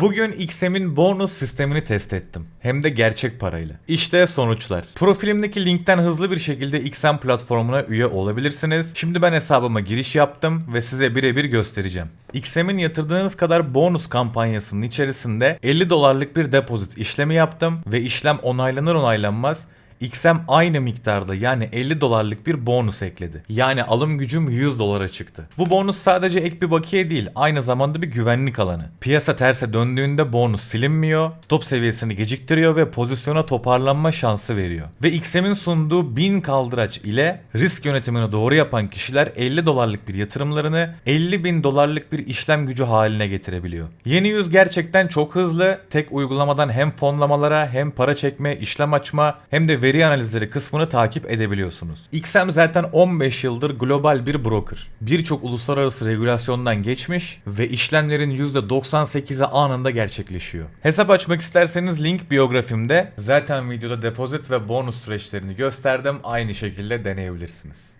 Bugün XM'in bonus sistemini test ettim. Hem de gerçek parayla. İşte sonuçlar. Profilimdeki linkten hızlı bir şekilde XM platformuna üye olabilirsiniz. Şimdi ben hesabıma giriş yaptım ve size birebir göstereceğim. XM'in yatırdığınız kadar bonus kampanyasının içerisinde 50 dolarlık bir depozit işlemi yaptım ve işlem onaylanır onaylanmaz XM aynı miktarda yani 50 dolarlık bir bonus ekledi. Yani alım gücüm 100 dolara çıktı. Bu bonus sadece ek bir bakiye değil, aynı zamanda bir güvenlik alanı. Piyasa terse döndüğünde bonus silinmiyor, stop seviyesini geciktiriyor ve pozisyona toparlanma şansı veriyor. Ve XM'in sunduğu 1000 kaldıraç ile risk yönetimini doğru yapan kişiler 50 dolarlık bir yatırımlarını 50 bin dolarlık bir işlem gücü haline getirebiliyor. Yeni yüz gerçekten çok hızlı. Tek uygulamadan hem fonlamalara hem para çekme, işlem açma hem de veri analizleri kısmını takip edebiliyorsunuz. XM zaten 15 yıldır global bir broker. Birçok uluslararası regülasyondan geçmiş ve işlemlerin %98'i anında gerçekleşiyor. Hesap açmak isterseniz link biyografimde. Zaten videoda depozit ve bonus süreçlerini gösterdim. Aynı şekilde deneyebilirsiniz.